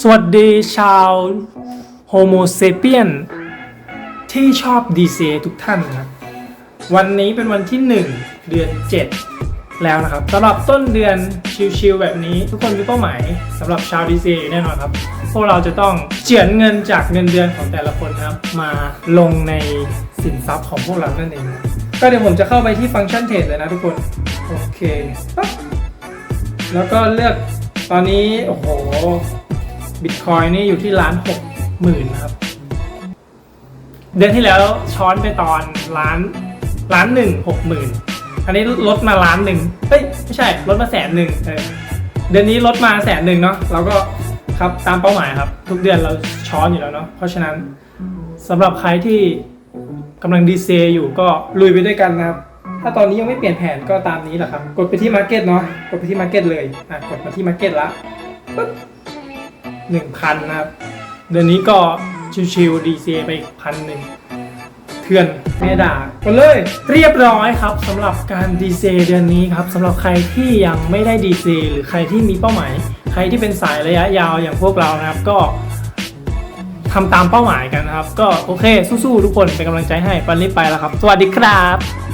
สวัสดีชาวโฮโมเซเปียนที่ชอบ DCA ทุกท่านนะครับ วันนี้เป็นวันที่ 1 เดือน 7 แล้วนะครับสำหรับต้นเดือนชิลๆแบบนี้ ทุกคนมีเป้าหมายสำหรับชาว DCA แน่นอนครับ พวกเราจะต้องเจียนเงินจากเงินเดือนของแต่ละคนครับ มาลงในสินทรัพย์ของพวกเรานั่นเองนก็เดี๋ยวผมจะเข้าไปที่ฟังก์ชันเทรดเลยนะทุกคน โอเค แล้วก็เลือกตอนนี้ โอ้โห บิตคอยนี่อยู่ที่ล้านหกหมื่นนะครับ เดือนที่แล้วช้อนไปตอนล้านล้านหนึ่งหกหมื่นอันนี้ลดมาล้านหนึ่งเฮ้ยไม่ใช่ลดมาแสนหนึ่งเออเดือนนี้ลดมาแสนหนึ่งเนาะเราก็ครับตามเป้าหมายครับ ทุกเดือนเราช้อนอยู่แล้วเนาะเพราะฉะนั้นสำหรับใครที่กำลังดีเซอยู่ก็ลุยไปด้วยกันนะครับ ถ้าตอนนี้ยังไม่เปลี่ยนแผนก็ตามนี้แหละครับ กดไปที่ Market เนาะ กดไปที่ Market เลย อะ กดมาที่ Market ละปึ๊บ หนึ่งพันนะครับ เดือนนี้ก็ชิวๆ DCA ไปอีกพันหนึ่งเถื่อนแม่ด่าก็เลยเรียบร้อยครับสำหรับการ DCA เดือนนี้ครับสำหรับใครที่ยังไม่ได้ DCA หรือใครที่มีเป้าหมาย ใครที่เป็นสายระยะยาวอย่างพวกเรานะครับก็ทำตามเป้าหมายกันนะครับ ก็โอเคสู้ๆทุกคนเป็นกำลังใจให้ปันรีบไปแล้วครับ สวัสดีครับ